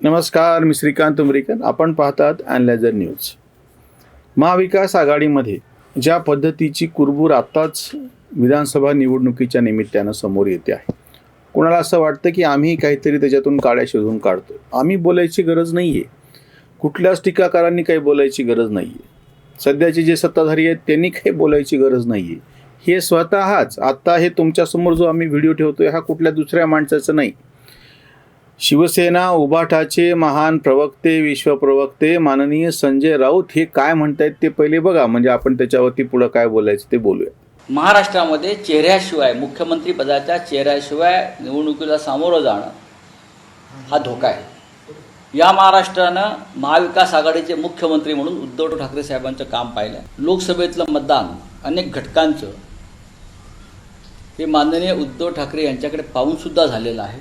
नमस्कार मी श्रीकांत उमरीकर. आपण पाहतात अॅनलायझर न्यूज महाविकास आघाडीमध्ये ज्या पद्धतीची कुरबूर आत्ताच विधानसभा निवडणुकीच्या निमित्तानं समोर येते आहे. कोणाला असं वाटतं की आम्ही काहीतरी त्याच्यातून काड्या शोधून काढतो? आम्ही बोलायची गरज नाही आहे कुठल्याच टीकाकारांनी काही बोलायची गरज नाही आहे सध्याचे जे सत्ताधारी आहेत त्यांनी काही बोलायची गरज नाही आहे हे स्वतःच आत्ता हे तुमच्यासमोर जो आम्ही व्हिडिओ ठेवतोय हा कुठल्या दुसऱ्या माणसाचं नाही. शिवसेना उभाटाचे महान प्रवक्ते विश्वप्रवक्ते माननीय संजय राऊत हे काय म्हणतायत ते पहिले बघा. म्हणजे आपण त्याच्यावरती पुढं काय बोलायचं ते बोलूया. महाराष्ट्रामध्ये चेहऱ्याशिवाय मुख्यमंत्री पदाच्या चेहऱ्याशिवाय निवडणुकीला सामोरं जाणं हा धोका आहे. या महाराष्ट्रानं महाविकास आघाडीचे मुख्यमंत्री म्हणून उद्धव ठाकरे साहेबांचं काम पाहिलं लोकसभेतलं मतदान अनेक घटकांचं हे माननीय उद्धव ठाकरे यांच्याकडे पाहूनसुद्धा झालेलं आहे.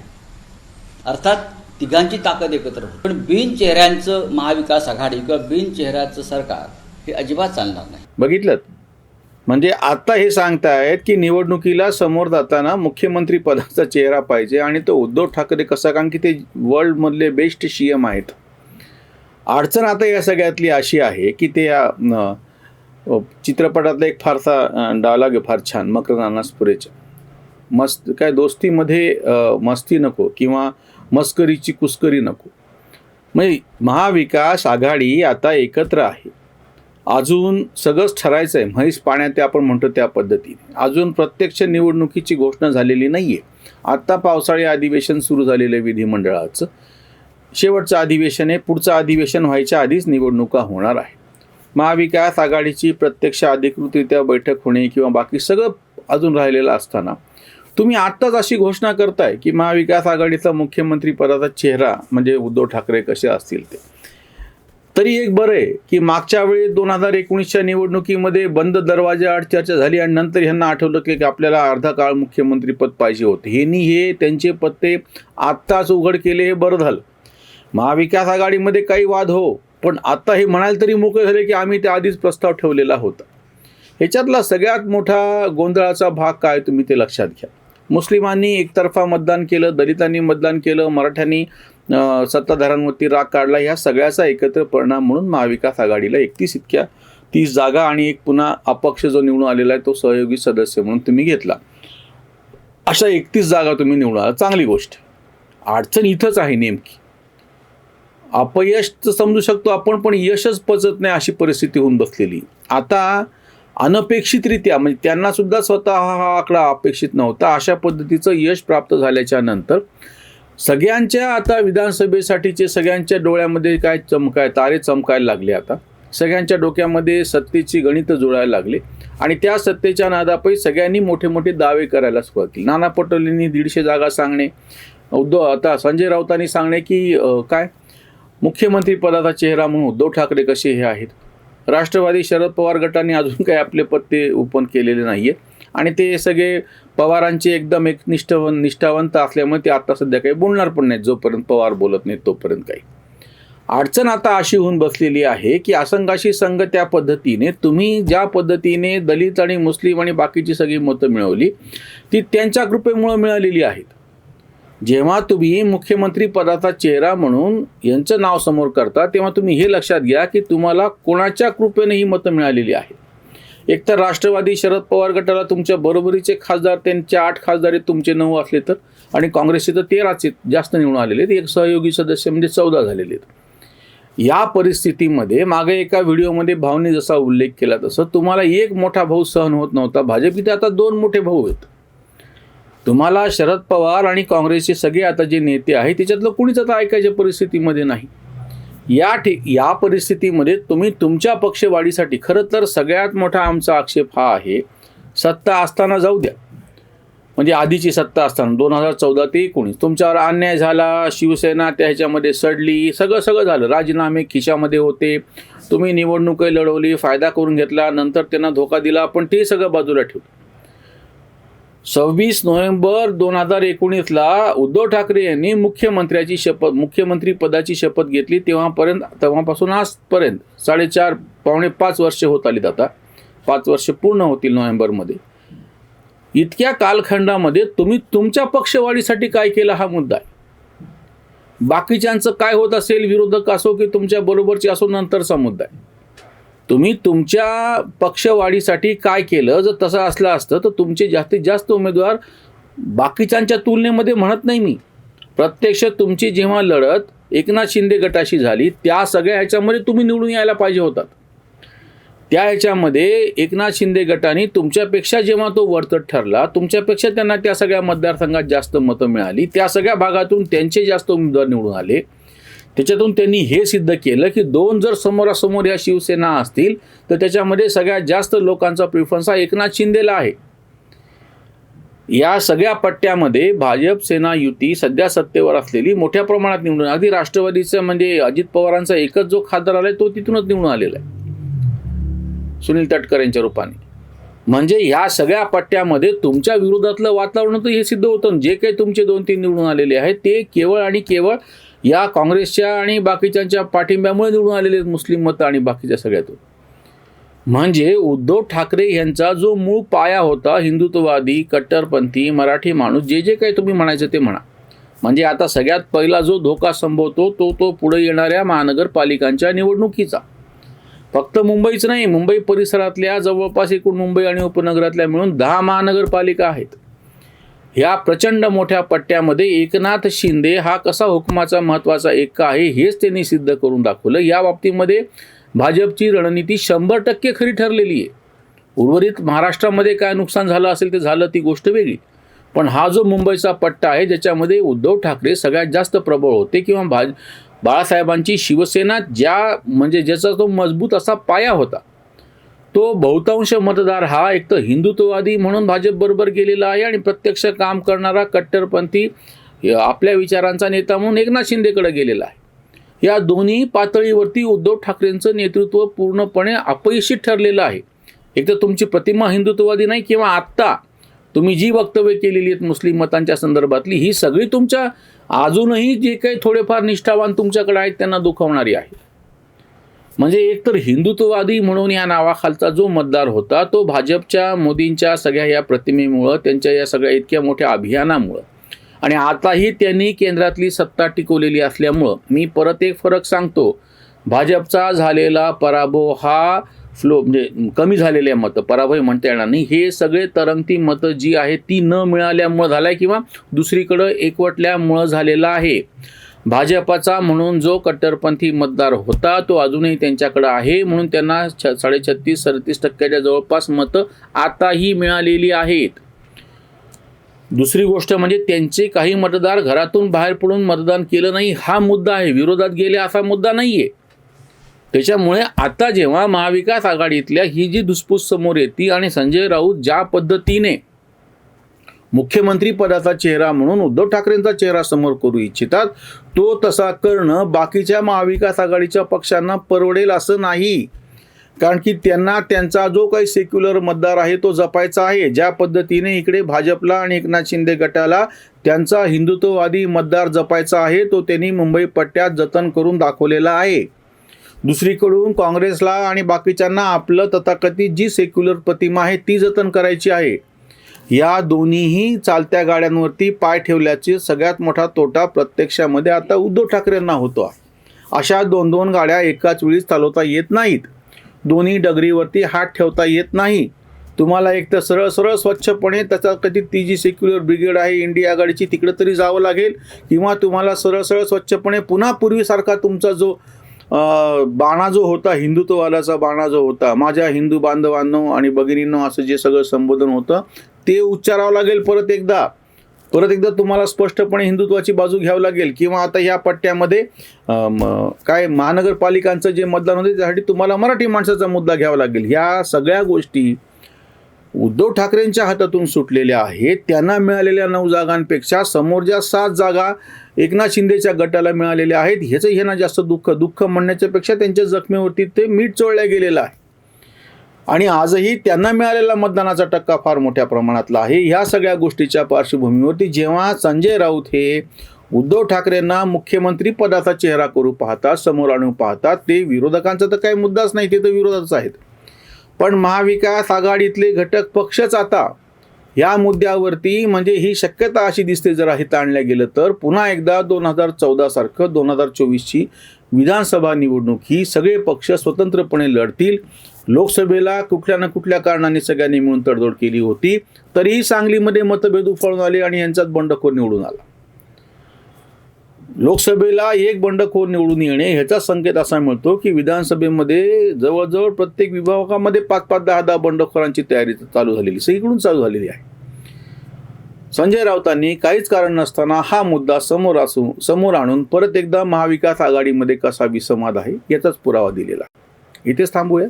अर्थात तिघांची ताकद एकत्र होती. पण बिन चेहऱ्यांचं महाविकास आघाडी किंवा बिन चेहऱ्याचं सरकार हे अजिबात चालणार नाही. बघितलं? म्हणजे आता हे सांगतायत की निवडणुकीला समोर जाताना मुख्यमंत्री पदाचा चेहरा पाहिजे आणि तो उद्धव ठाकरे कसा? कारण की ते वर्ल्डमधले बेस्ट सी एम आहेत. अडचण आता या सगळ्यातली अशी आहे की ते या, चित्रपटातला एक फारसा डायलॉग आहे फार छान मकर नानासपुरेचा मस्त काय दोस्तीमध्ये मस्ती नको किंवा मस्करीची कुस्करी नको. म्हणजे महाविकास आघाडी आता एकत्र आहे. अजून सगळंच ठरायचं आहे म्हैस पाण्यात ते आपण म्हणतो त्या पद्धतीने. अजून प्रत्यक्ष निवडणुकीची घोषणा झालेली नाही आहे आत्ता पावसाळी अधिवेशन सुरू झालेलं आहे विधिमंडळाचं. शेवटचं अधिवेशन आहे. पुढचं अधिवेशन व्हायच्या आधीच निवडणुका होणार आहे महाविकास आघाडीची प्रत्यक्ष अधिकृतरित्या बैठक होणे किंवा बाकी सगळं अजून राहिलेलं असताना तुम्ही आत्ताच अशी घोषणा करताय की महाविकास आघाडीचा मुख्यमंत्री पदाचा चेहरा म्हणजे उद्धव ठाकरे कसे असतील ते. तरी एक बरं आहे की मागच्या वेळी दोन हजार एकोणीसच्या निवडणुकीमध्ये बंद दरवाजाआड चर्चा झाली आणि नंतर ह्यांना आठवलं की आपल्याला अर्धा काळ मुख्यमंत्रीपद पाहिजे होते. ह्यांनी हे त्यांचे पत्ते आत्ताच उघड केले हे बरं झालं. महाविकास आघाडीमध्ये काही वाद हो पण आत्ता हे म्हणाल तरी मोकळे झाले की आम्ही त्या आधीच प्रस्ताव ठेवलेला होता. ह्याच्यातला सगळ्यात मोठा गोंधळाचा भाग काय तुम्ही ते लक्षात घ्या. मुस्लिमांनी एकतर्फा मतदान केलं दलितांनी मतदान केलं मराठ्यांनी सत्ताधाऱ्यांवरती राग काढला ह्या सगळ्याचा एकत्र परिणाम म्हणून महाविकास आघाडीला एकतीस इतक्या तीस जागा आणि एक पुन्हा अपक्ष जो निवडून आलेला आहे तो सहयोगी सदस्य म्हणून तुम्ही घेतला. अशा एकतीस जागा तुम्ही निवडून आला. चांगली गोष्ट. अडचण इथंच आहे नेमकी. अपयश तर समजू शकतो आपण पण यशच पचत नाही अशी परिस्थिती होऊन बसलेली. आता अनपेक्षितरित्या म्हणजे त्यांना सुद्धा स्वतः हा आकडा अपेक्षित नव्हता. अशा पद्धतीचं यश प्राप्त झाल्याच्यानंतर सगळ्यांच्या आता विधानसभेसाठीचे सगळ्यांच्या डोळ्यामध्ये काय चमकाय तारे चमकायला लागले आता. सगळ्यांच्या डोक्यामध्ये सत्तेची गणितं जुळायला लागले. आणि त्या सत्तेच्या नादापै सगळ्यांनी मोठे मोठे दावे करायला सुरुवात केली. नाना पटोलेंनी दीडशे जागा सांगणे उद्धव आता संजय राऊतांनी सांगणे की काय? मुख्यमंत्री पदाचा चेहरा म्हणून उद्धव ठाकरे कसे हे आहेत? राष्ट्रवादी शरद पवार गटाने अजून काही आपले पत्ते ओपन केलेले नाही आहे आणि ते सगळे पवारांचे एकदम एक निष्ठावन निष्ठावंत असल्यामुळे ते आता सध्या काही बोलणार पण नाहीत जोपर्यंत पवार बोलत नाहीत तोपर्यंत काही. अडचण आता अशी होऊन बसलेली आहे की असंघाशी संघ त्या पद्धतीने तुम्ही ज्या पद्धतीने दलित आणि मुस्लिम आणि बाकीची सगळी मतं मिळवली ती त्यांच्या कृपेमुळं मिळालेली आहेत. जेव्हा तुम्ही मुख्यमंत्री पदाचा चेहरा म्हणून यांचं नाव समोर करता तेव्हा तुम्ही हे लक्षात घ्या की तुम्हाला कोणाच्या कृपेने ही मतं मिळालेली आहेत. एकतर राष्ट्रवादी शरद पवार गटाला तुमच्या बरोबरीचे खासदार त्यांचे आठ खासदार तुमचे नऊ असले तर आणि काँग्रेसचे तर तेराच जास्त निवडून आलेले आहेत. एक सहयोगी सदस्य म्हणजे चौदा झालेले आहेत. या परिस्थितीमध्ये मागे एका व्हिडिओमध्ये भावने जसा उल्लेख केला तसं तुम्हाला एक मोठा भाऊ सहन होत नव्हता. भाजपचे आता दोन मोठे भाऊ आहेत. तुम्हाला शरद पवार आणि काँग्रेसचे सगळे आता जे नेते आहेत त्याच्यातलं कुणीच आता ऐकायच्या परिस्थितीमध्ये नाही. या ठि या परिस्थितीमध्ये तुम्ही तुमच्या पक्षवाढीसाठी खरं तर सगळ्यात मोठा आमचा आक्षेप हा आहे सत्ता असताना जाऊ द्या. म्हणजे आधीची सत्ता असताना दोन हजार चौदा ते एकोणीस तुमच्यावर अन्याय झाला शिवसेना त्या ह्याच्यामध्ये सडली सगळं सगळं झालं. राजीनामे खिशामध्ये होते तुम्ही निवडणुकही लढवली फायदा करून घेतला नंतर त्यांना धोका दिला पण ते सगळं बाजूला ठेवलं. सव्वीस नोव्हेंबर दोन हजार एकोणीसला उद्धव ठाकरे यांनी मुख्यमंत्र्याची शपथ मुख्यमंत्री पदाची शपथ घेतली. तेव्हापर्यंत तेव्हापासून आजपर्यंत साडेचार पावणे पाच वर्ष होत आलीत आता. पाच वर्ष पूर्ण होतील नोव्हेंबरमध्ये. इतक्या कालखंडामध्ये तुम्ही तुमच्या पक्षवाढीसाठी काय केलं हा मुद्दा आहे? बाकीच्यांचं काय होत असेल विरोधक असो की तुमच्या बरोबरचे असो नंतरचा मुद्दा आहे. तुम्ही तुमच्या पक्षवाढीसाठी काय केलं? जर तसं असलं असतं तर तुमचे जास्तीत जास्त उमेदवार बाकीच्यांच्या तुलनेमध्ये म्हणत नाही मी. प्रत्यक्ष तुमची जेव्हा लढत एकनाथ शिंदे गटाशी झाली त्या सगळ्या ह्याच्यामध्ये तुम्ही निवडून यायला पाहिजे होतात. त्या ह्याच्यामध्ये एकनाथ शिंदे गटाने तुमच्यापेक्षा जेव्हा तो वरचढ ठरला तुमच्यापेक्षा त्यांना त्या सगळ्या मतदारसंघात जास्त मतं मिळाली त्या सगळ्या भागातून त्यांचे जास्त उमेदवार निवडून आले. त्याच्यातून त्यांनी हे सिद्ध केलं की दोन जर समोरासमोर या शिवसेना असतील तर त्याच्यामध्ये सगळ्यात जास्त लोकांचा प्रिफरन्स हा एकनाथ शिंदेला आहे. या सगळ्या पट्ट्यामध्ये भाजप सेना युती सध्या सत्तेवर असलेली मोठ्या प्रमाणात निवडून अगदी राष्ट्रवादीचं म्हणजे अजित पवारांचा एकच जो खासदार आलाय तो तिथूनच निवडून आलेला आहे. सुनील तटकर यांच्या रूपाने. म्हणजे ह्या सगळ्या पट्ट्यामध्ये तुमच्या विरोधातलं वातावरण तर हे सिद्ध होतं. जे काही तुमचे दोन तीन निवडून आलेले आहेत ते केवळ आणि केवळ या काँग्रेसच्या आणि बाकीच्यांच्या पाठिंब्यामुळे निवडून आलेले आहेत मुस्लिम मतं आणि बाकीच्या सगळ्यातून म्हणजे उद्धव ठाकरे यांचा जो मूळ पाया होता हिंदुत्ववादी कट्टरपंथी मराठी माणूस जे जे काही तुम्ही म्हणायचं ते म्हणा. म्हणजे आता सगळ्यात पहिला जो धोका संभवतो तो तो पुढे येणाऱ्या महानगरपालिकांच्या निवडणुकीचा. फक्त मुंबईच नाही मुंबई परिसरातल्या जवळपास एकूण मुंबई आणि उपनगरातल्या मिळून दहा महानगरपालिका आहेत. ह्या प्रचंड मोठ्या पट्ट्यामध्ये एकनाथ शिंदे हा कसा हुकमाचा महत्त्वाचा एक आहे हेच त्यांनी सिद्ध करून दाखवलं. या बाबतीमध्ये भाजपची रणनीती शंभर टक्के खरी ठरलेली आहे. उर्वरित महाराष्ट्रामध्ये काय नुकसान झालं असेल ते झालं ती गोष्ट वेगळी. पण हा जो मुंबईचा पट्टा आहे ज्याच्यामध्ये उद्धव ठाकरे सगळ्यात जास्त प्रबळ होते किंवा भाज बाळासाहेबांची शिवसेना ज्या म्हणजे ज्याचा तो मजबूत असा पाया होता तो बहुतांश मतदार हा एक तर हिंदुत्ववादी म्हणून भाजपबरोबर गेलेला आहे आणि प्रत्यक्ष काम करणारा कट्टरपंथी आपल्या विचारांचा नेता म्हणून एकनाथ शिंदेकडे गेलेला आहे. या दोन्ही पातळीवरती उद्धव ठाकरेंचं नेतृत्व पूर्णपणे अपयशी ठरलेलं आहे. एक तर तुमची प्रतिमा हिंदुत्ववादी नाही किंवा आत्ता तुम्ही जी वक्तव्य केलेली आहेत मुस्लिम मतांच्या संदर्भातली ही सगळी तुमच्या अजूनही जे काही थोडेफार निष्ठावान तुमच्याकडे आहेत त्यांना दुखवणारी आहे. म्हणजे एकतर हिंदुत्ववादी म्हणून या नावाखालचा जो मतदार होता तो भाजपच्या मोदींच्या सगळ्या या प्रतिमेमुळं त्यांच्या या सगळ्या इतक्या मोठ्या अभियानामुळं. आणि आताही त्यांनी केंद्रातली सत्ता टिकवलेली असल्यामुळं मी परत एक फरक सांगतो. भाजपचा झालेला पराभव हा फ्लो म्हणजे कमी झालेले मतं पराभव म्हणता येणार नाही. हे सगळे तरंगती मतं जी आहेत ती न मिळाल्यामुळं झालं आहे किंवा दुसरीकडं एकवटल्यामुळं झालेलं आहे. भाजपाचा म्हणून जो कट्टरपंथी मतदार होता तो अजूनही त्यांच्याकडं आहे. म्हणून त्यांना छ साडेछत्तीस सदतीस टक्क्याच्या जवळपास मतं आताही मिळालेली आहेत. दुसरी गोष्ट म्हणजे त्यांचे काही मतदार घरातून बाहेर पडून मतदान केलं नाही हा मुद्दा आहे. विरोधात गेले असा मुद्दा नाही आहे त्याच्यामुळे आता जेव्हा महाविकास आघाडीतल्या ही जी धुसफूस समोर येते आणि संजय राऊत ज्या पद्धतीने मुख्यमंत्री पदाचा चेहरा म्हणून उद्धव ठाकरेंचा चेहरा समोर करू इच्छितात. तो तसा करणं बाकीच्या महाविकास आघाडीच्या पक्षांना परवडेल असं नाही. कारण की त्यांना त्यांचा जो काही सेक्युलर मतदार आहे तो जपायचा आहे. ज्या पद्धतीने इकडे भाजपला आणि एकनाथ शिंदे गटाला त्यांचा हिंदुत्ववादी मतदार जपायचा आहे तो त्यांनी मुंबई पट्ट्यात जतन करून दाखवलेला आहे. दुसरीकडून काँग्रेसला आणि बाकीच्यांना आपलं तथाकथित जी सेक्युलर प्रतिमा आहे ती जतन करायची आहे. या दोन्हीही चालत्या गाड्यांवरती पाय ठेवल्याचे सगळ्यात मोठा तोटा प्रत्यक्षामध्ये आता उद्धव ठाकरेंना होतो. अशा दोन दोन गाड्या एकाच वेळी चालवता येत नाहीत. दोन्ही डगरीवरती हात ठेवता येत नाही. तुम्हाला एक तर सरळ सरळ स्वच्छपणे त्याचा कधी ती जी सेक्युलर ब्रिगेड आहे इंडिया आघाडीची तिकडे तरी जावं लागेल किंवा तुम्हाला सरळ सरळ स्वच्छपणे पुन्हा पूर्वीसारखा तुमचा जो बाणा जो होता हिंदुत्ववादाचा बाणा जो होता माझ्या हिंदू बांधवांनो आणि भगिनींनो असं जे सगळं संबोधन होतं ते उच्चारावं लागेल परत एकदा. परत एकदा तुम्हाला स्पष्टपणे हिंदुत्वाची बाजू घ्यावी लागेल. किंवा आता ह्या पट्ट्यामध्ये काय महानगरपालिकांचं जे मतदान होते त्यासाठी तुम्हाला मराठी माणसाचा मुद्दा घ्यावा लागेल. ह्या सगळ्या गोष्टी उद्धव ठाकरेंच्या हातातून सुटलेल्या आहेत. त्यांना मिळालेल्या नऊ जागांपेक्षा समोरच्या सात जागा एकनाथ शिंदेच्या गटाला मिळालेल्या आहेत. ह्याचं ह्यांना जास्त दुःख दुःख म्हणण्याच्यापेक्षा त्यांच्या जखमेवरती ते मीठ चोळल्या गेलेलं आहे. आणि आजही त्यांना मिळालेला मतदानाचा टक्का फार मोठ्या प्रमाणातला आहे. ह्या सगळ्या गोष्टीच्या पार्श्वभूमीवरती जेव्हा संजय राऊत हे उद्धव ठाकरेंना मुख्यमंत्री पदाचा चेहरा करू पाहतात समोर आणून पाहतात ते विरोधकांचा तर काही मुद्दाच नाही ते तर विरोधातच आहेत. पण महाविकास आघाडीतले घटक पक्षच आता या मुद्द्यावरती म्हणजे ही शक्यता अशी दिसते जर हे ताणलं गेलं तर पुन्हा एकदा दोन हजार चौदा सारखं दोन हजार चोवीसची विधानसभा निवडणूक ही सगळे पक्ष स्वतंत्रपणे लढतील. लोकसभेला कुठल्या ना कुठल्या कारणाने सगळ्यांनी मिळून तडजोड केली होती तरीही सांगलीमध्ये मतभेद उफाळून आले आणि यांच्यात बंडखोर निवडून आला. लोकसभेला एक बंडखोर निवडून येणे ह्याचा संकेत असा मिळतो की विधानसभेमध्ये जवळजवळ प्रत्येक विभागामध्ये पाच पाच दहा दहा बंडखोरांची तयारी चालू झालेली सगळीकडून चालू झालेली आहे. संजय राऊतांनी काहीच कारण नसताना हा मुद्दा समोर असू समोर आणून परत एकदा महाविकास आघाडीमध्ये कसा विसंवाद आहे याचाच पुरावा दिलेला इथेच थांबूया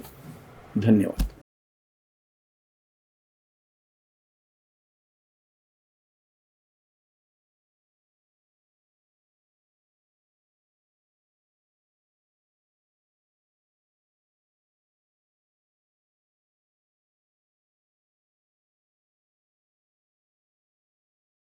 धन्यवाद.